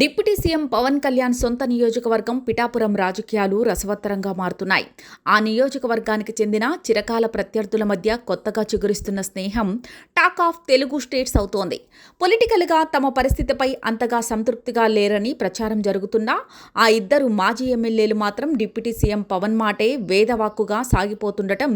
Deputy CM Pawan Kalyan సొంత నియోజకవర్గం పిఠాపురం రాజకీయాలు రసవత్తరంగా మారుతున్నాయి. ఆ నియోజకవర్గానికి చెందిన చిరకాల ప్రత్యర్థుల మధ్య కొత్తగా చిగురిస్తున్న స్నేహం టాక్ ఆఫ్ తెలుగు స్టేట్స్ అవుతోంది. పొలిటికల్గా తమ పరిస్థితిపై అంతగా సంతృప్తిగా లేరని ప్రచారం జరుగుతున్నా ఆ ఇద్దరు మాజీ ఎమ్మెల్యేలు మాత్రం డిప్యూటీ సీఎం పవన్ మాటే వేదవాక్కుగా సాగిపోతుండటం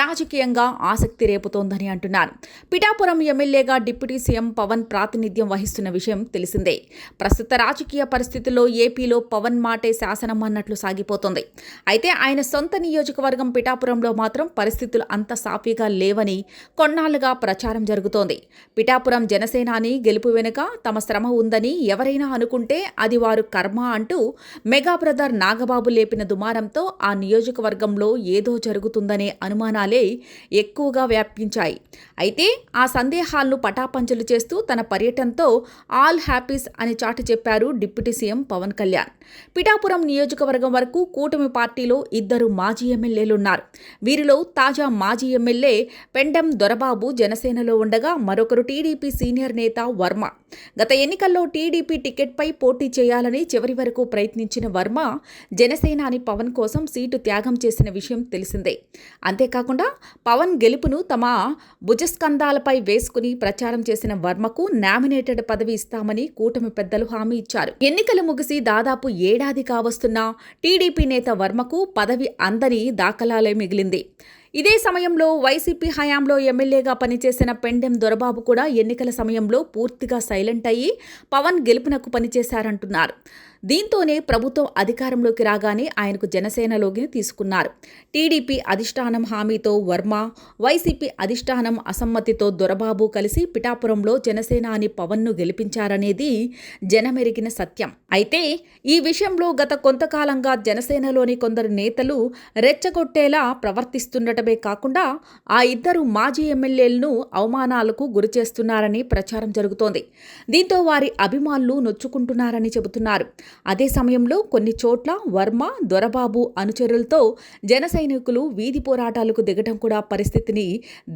రాజకీయంగా ఆసక్తి రేపుతోందని అంటున్నారు. పిఠాపురం ఎమ్మెల్యేగా డిప్యూటీ సీఎం పవన్ ప్రాతినిధ్యం వహిస్తున్న విషయం తెలిసిందే. ప్రస్తుత రాజకీయ పరిస్థితుల్లో ఏపీలో పవన్ మాటే శాసనం అన్నట్లు సాగిపోతుంది. అయితే ఆయన సొంత నియోజకవర్గం పిఠాపురంలో మాత్రం పరిస్థితులు అంత సాఫీగా లేవని కొన్నాళ్ళుగా ప్రచారం జరుగుతోంది. పిఠాపురం జనసేనాని గెలుపు వెనుక తమ శ్రమ ఉందని ఎవరైనా అనుకుంటే అది వారు కర్మ అంటూ మెగా బ్రదర్ నాగబాబు లేపిన దుమారంతో ఆ నియోజకవర్గంలో ఏదో జరుగుతుందనే అనుమానాలే ఎక్కువగా వ్యాపించాయి. అయితే ఆ సందేహాలను పటాపంచలు చేస్తూ తన పర్యటనతో ఆల్ హ్యాపీస్ అని చాటి చెప్పారు డిప్యూటీ సీఎం పవన్ కళ్యాణ్. పిఠాపురం నియోజకవర్గం వరకు కూటమి పార్టీలో ఇద్దరు మాజీ ఎమ్మెల్యేలున్నారు. వీరిలో తాజా మాజీ ఎమ్మెల్యే పెండెం దొరబాబు జనసేనలో ఉండగా మరొకరు టీడీపీ సీనియర్ నేత వర్మ. గత ఎన్నికల్లో టీడీపీ టికెట్పై పోటీ చేయాలని చివరి వరకు ప్రయత్నించిన వర్మ జనసేనాని పవన్ కోసం సీటు త్యాగం చేసిన విషయం తెలిసిందే. అంతేకాకుండా పవన్ గెలుపును తమ భుజస్కంధాలపై వేసుకుని ప్రచారం చేసిన వర్మకు నామినేటెడ్ పదవి ఇస్తామని కూటమి పెద్దలు హామీ ఇచ్చారు. ఎన్నికలు ముగిసి దాదాపు ఏడాది కావస్తున్నా టీడీపీ నేత వర్మకు పదవి అందని దాఖలాలే మిగిలింది. ఇదే సమయంలో వైసీపీ హయాంలో ఎమ్మెల్యేగా పనిచేసిన పెండెం దొరబాబు కూడా ఎన్నికల సమయంలో పూర్తిగా సైలెంట్ అయ్యి పవన్ గెలుపునకు పనిచేశారంటున్నారు. దీంతోనే ప్రభుత్వం అధికారంలోకి రాగానే ఆయనకు జనసేనలోకి తీసుకున్నారు. టీడీపీ అధిష్టానం హామీతో వర్మ వైసీపీ అధిష్టానం అసమ్మతితో దొరబాబు కలిసి పిఠాపురంలో జనసేన అని పవన్ను గెలిపించారనేది జనమెరిగిన సత్యం. అయితే ఈ విషయంలో గత కొంతకాలంగా జనసేనలోని కొందరు నేతలు రెచ్చగొట్టేలా ప్రవర్తిస్తుండటమే కాకుండా ఆ ఇద్దరు మాజీ ఎమ్మెల్యేలను అవమానాలకు గురిచేస్తున్నారని ప్రచారం జరుగుతోంది. దీంతో వారి అభిమానులు నొచ్చుకుంటున్నారని చెబుతున్నారు. అదే సమయంలో కొన్ని చోట్ల వర్మ దొరబాబు అనుచరులతో జన సైనికులు వీధి పోరాటాలకు దిగటం కూడా పరిస్థితిని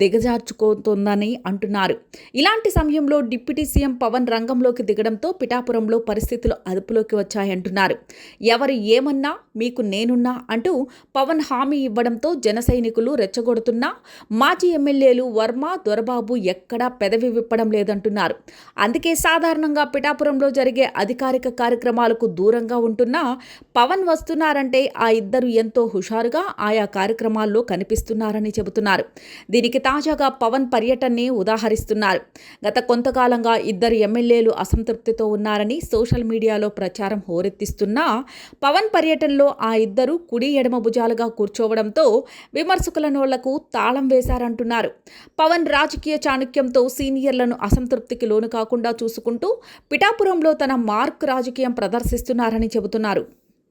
దిగజార్చుకోతోందని అంటున్నారు. ఇలాంటి సమయంలో డిప్యూటీ సీఎం పవన్ రంగంలోకి దిగడంతో పిఠాపురంలో పరిస్థితులు అదుపులోకి వచ్చాయంటున్నారు. ఎవరు ఏమన్నా మీకు నేనున్నా అంటూ పవన్ హామీ ఇవ్వడంతో జన సైనికులు రెచ్చగొడుతున్నా మాజీ ఎమ్మెల్యేలు వర్మ దొరబాబు ఎక్కడా పెదవి విప్పడం లేదంటున్నారు. అందుకే సాధారణంగా పిఠాపురంలో జరిగే అధికారిక కార్యక్రమాలకు దూరంగా ఉంటున్నా పవన్ వస్తున్నారంటే ఆ ఇద్దరు ఎంతో హుషారుగా ఆయా కార్యక్రమాల్లో కనిపిస్తున్నారని చెబుతున్నారు. దీనికి తాజాగా పవన్ పర్యటనని ఉదాహరిస్తున్నారు. గత కొంతకాలంగా ఇద్దరు ఎమ్మెల్యేలు అసంతృప్తితో ఉన్నారని సోషల్ మీడియాలో ప్రచారం హోరెత్తిస్తున్నా పవన్ పర్యటనలో ఆ ఇద్దరు కుడి ఎడమ భుజాలుగా కూర్చోవడంతో విమర్శకుల నోళ్ళకు తాళం వేశారంటున్నారు. పవన్ రాజకీయ చాణక్యంతో సీనియర్లను అసంతృప్తికి లోను కాకుండా చూసుకుంటూ పిఠాపురంలో తన మార్క్ రాజకీయం నివసిస్తున్నారని చెబుతున్నారు.